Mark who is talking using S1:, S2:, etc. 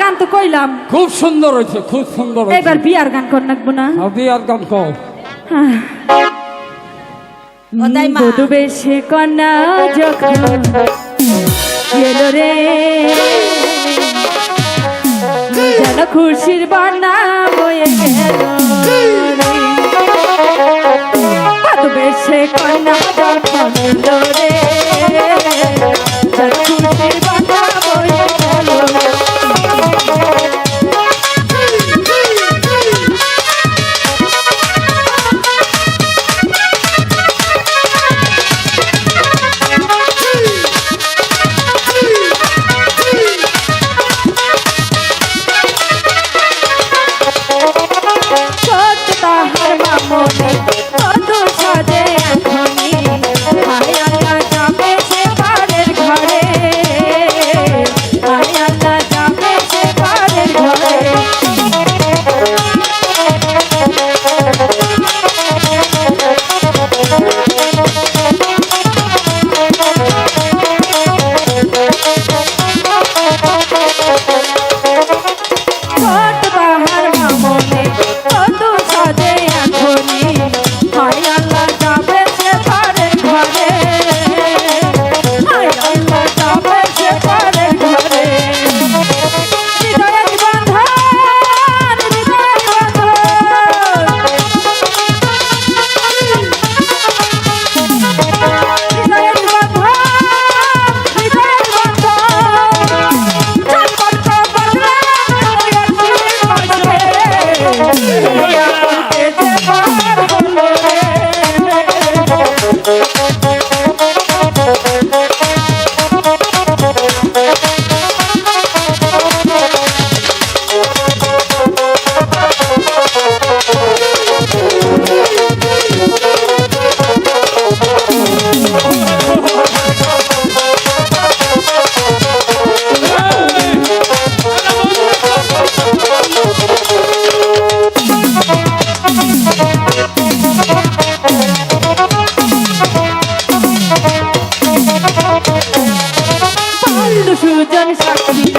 S1: গান তো কইলাম।
S2: খুব সুন্দর হয়েছে খুব সুন্দর
S1: এবার বিয়ার গান কর নাকবো না।
S2: হ্যাঁ, বিয়ার গান
S3: কর
S1: ডুবে সে কন্যা যখন এলো রে। যেন খুশির বান্না গেল ডুবে সে কন্যা সুজন সাক্ষী।